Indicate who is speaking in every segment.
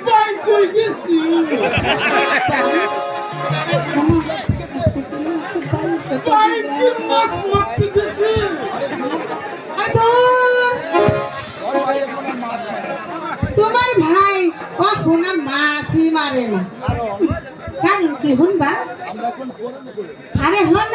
Speaker 1: মানে গেছি কি মাছ
Speaker 2: তোমার ভাই কখন আর মারে না কারণ কি শুনবা? আরে হন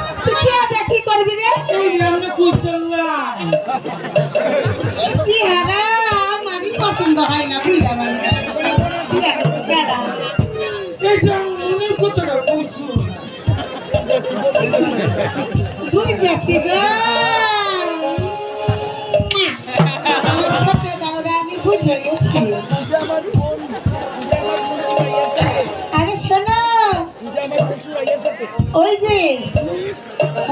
Speaker 1: কি
Speaker 2: করবি রে?
Speaker 1: এই যে আমরা
Speaker 2: এই আমারই পছন্দ হয় না বিড়া। চেহারা
Speaker 1: এই যে আমার মনের কথাটা বুঝছ
Speaker 2: বুঝেছি গো। আমার ছোট দাওরা আমি বুঝে গেছি আরে শোনো ওই যে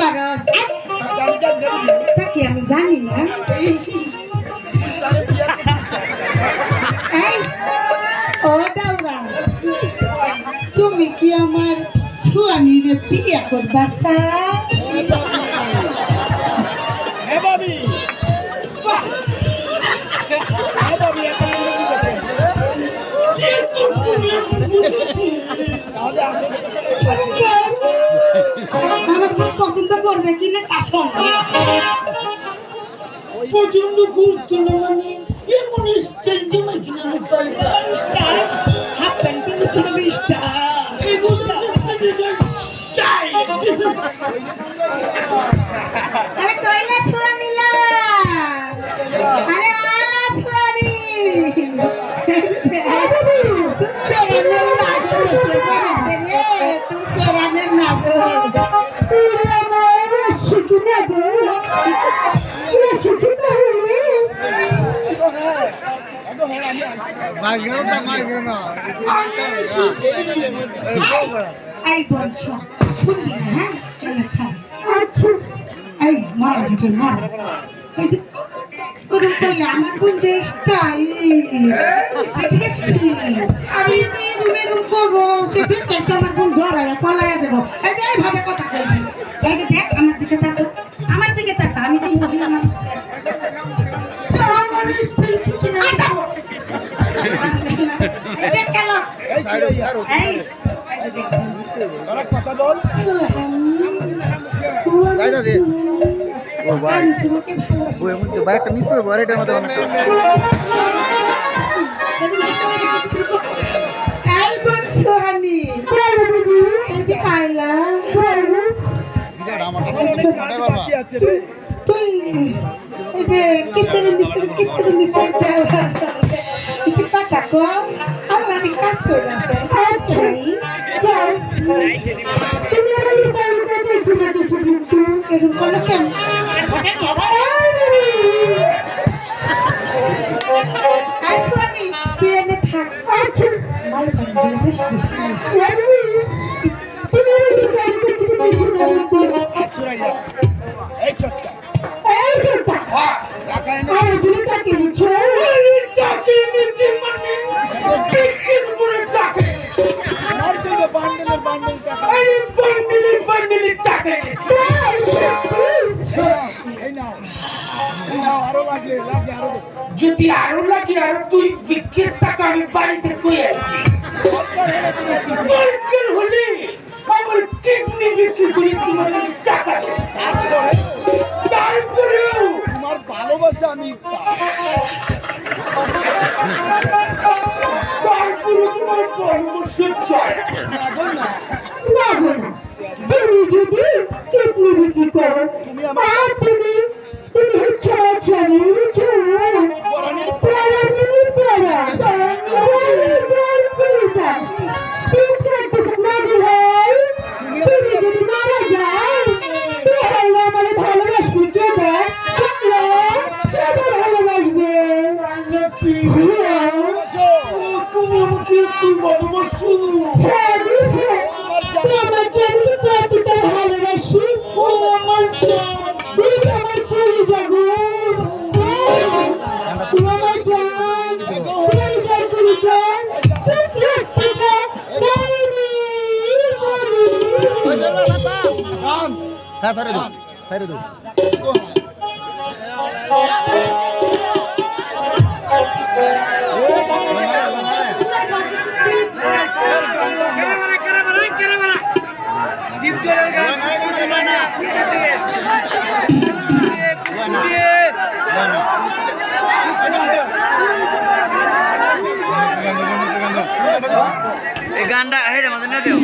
Speaker 2: এই,
Speaker 1: তা
Speaker 2: কি আমি জানি না ও দাওরা তুমি কি আমার সোয়ানির বিয়ে করবা করবে কিনা তা সন্দেহ
Speaker 1: না মানে এমন স্টাইল জামা কিনা আমি পাই
Speaker 2: হাফ প্যান্ট কিন্তু কোনো বিশটা
Speaker 1: এগুলো স্টাইল
Speaker 2: আরে কইলা ছোয়া নিলা আরে আলা ছোয়ালি তুম পেরানের নাগর এসে এই বলছ শুনবি না হ্যাঁ চলে খাই আচ্ছা। এই মারা হেঁটে মারা। এই যে ওরকম করলে আমার বোন যে স্টাইল সেক্সি করব সে দেখতে আমার বোন ডরায় পলায় যাব। এই যে এইভাবে কথা এই যে দেখ আমার দিকে তাকা আমার দিকে তাকা আমি তো মহিলা
Speaker 3: ও ভাই। বইয়ের মধ্যে বাইকটা নিতে হবে আর এটার
Speaker 2: কিসের মিসের কিসের মিসের দেওয়ার কথা কম
Speaker 1: Christmas. Yes. দরকার হলে আমার কিডনি বিক্রি করে তোমার টাকা দেবো। তারপরেও
Speaker 3: তোমার ভালোবাসা আমি
Speaker 1: তারপরে তোমার পরামর্শ চাই।
Speaker 3: না?
Speaker 2: তুমি যদি কিডনি বিক্রি করো
Speaker 3: তুমি আমার
Speaker 2: হ্যাঁ
Speaker 3: ফেরে দু ফেরে দু।
Speaker 4: এই গানটা হেরে আমাদের না দেও।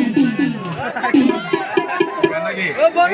Speaker 5: ও বড়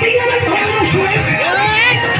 Speaker 3: Thank you.